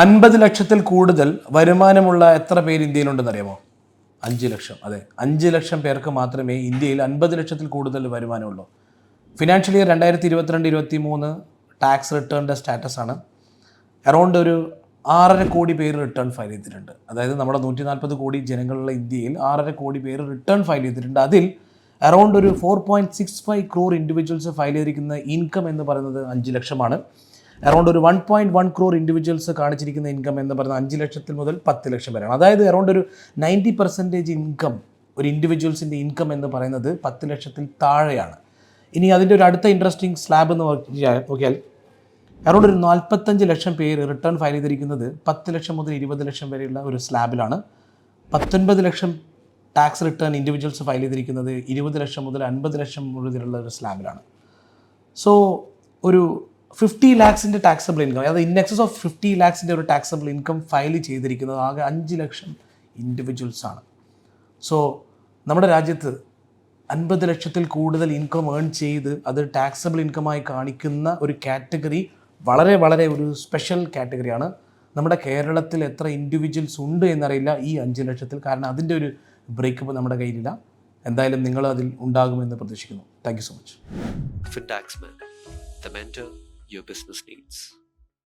അൻപത് ലക്ഷത്തിൽ കൂടുതൽ വരുമാനമുള്ള എത്ര പേര് ഇന്ത്യയിലുണ്ടെന്ന് അറിയാമോ അഞ്ച് ലക്ഷം. അതെ അഞ്ച് ലക്ഷം പേർക്ക് മാത്രമേ ഇന്ത്യയിൽ അൻപത് ലക്ഷത്തിൽ കൂടുതൽ വരുമാനമുള്ളൂ. ഫിനാൻഷ്യൽ ഇയർ രണ്ടായിരത്തി ഇരുപത്തിരണ്ട് ഇരുപത്തി മൂന്ന് ടാക്സ് റിട്ടേണിന്റെ സ്റ്റാറ്റസ് ആണ്. അറൗണ്ട് ഒരു ആറര കോടി പേര് റിട്ടേൺ ഫയൽ ചെയ്തിട്ടുണ്ട്. അതായത് നമ്മുടെ നൂറ്റി നാൽപ്പത് കോടി ജനങ്ങളുള്ള ഇന്ത്യയിൽ ആറര കോടി പേര് റിട്ടേൺ ഫയൽ ചെയ്തിട്ടുണ്ട്. അതിൽ അറൗണ്ട് ഒരു four point six five crore individuals file ചെയ്തിരിക്കുന്ന ഇൻകം എന്ന് പറയുന്നത് അഞ്ച് ലക്ഷമാണ്. അറൗണ്ട് ഒരു one point one crore individuals കാണിച്ചിരിക്കുന്ന ഇൻകം എന്ന് പറയുന്നത് അഞ്ച് ലക്ഷത്തിൽ മുതൽ പത്ത് ലക്ഷം വരെയാണ്. അതായത് അറൗണ്ട് ഒരു നയന്റി പെർസെന്റേജ് ഇൻകം ഒരു ഇൻഡിവിജ്വൽസിന്റെ ഇൻകം എന്ന് പറയുന്നത് പത്ത് ലക്ഷത്തിൽ താഴെയാണ്. ഇനി അതിന്റെ ഒരു അടുത്ത ഇൻട്രസ്റ്റിംഗ് സ്ലാബ് എന്ന് നോക്കിയാൽ അറൗണ്ട് ഒരു നാൽപ്പത്തഞ്ച് ലക്ഷം പേര് റിട്ടേൺ ഫയൽ ചെയ്തിരിക്കുന്നത് പത്ത് ലക്ഷം മുതൽ ഇരുപത് ലക്ഷം വരെയുള്ള ഒരു സ്ലാബിലാണ് പത്തൊൻപത് ലക്ഷം ടാക്സ് റിട്ടേൺ ഇൻഡിവിജ്വൽസ് ഫയൽ ചെയ്തിരിക്കുന്നത് ഇരുപത് ലക്ഷം മുതൽ അൻപത് ലക്ഷം മുതലുള്ള ഒരു സ്ലാബിലാണ് സോ ഒരു ഫിഫ്റ്റി ലാക്സിന്റെ ടാക്സബിൾ ഇൻകം അതായത് ഇൻ എക്സസ് ഓഫ് ഫിഫ്റ്റി ലാക്സിന്റെ ഒരു ടാക്സബിൾ ഇൻകം ഫയൽ ചെയ്തിരിക്കുന്നത് ആകെ അഞ്ച് ലക്ഷം ഇൻഡിവിജ്വൽസാണ് സോ നമ്മുടെ രാജ്യത്ത് അൻപത് ലക്ഷത്തിൽ കൂടുതൽ ഇൻകം ഏൺ ചെയ്ത് അത് ടാക്സബിൾ ഇൻകമായി കാണിക്കുന്ന ഒരു കാറ്റഗറി വളരെ വളരെ ഒരു സ്പെഷ്യൽ കാറ്റഗറിയാണ് നമ്മുടെ കേരളത്തിൽ എത്ര ഇൻഡിവിജ്വൽസ് ഉണ്ട് എന്നറിയില്ല ഈ അഞ്ച് ലക്ഷത്തിൽ. കാരണം അതിന്റെ ഒരു ബ്രേക്കപ്പ് നമ്മുടെ കയ്യിലില്ല. എന്തായാലും നിങ്ങൾ അതിൽ ഉണ്ടാകുമെന്ന് പ്രതീക്ഷിക്കുന്നു. Thank you so much your business needs.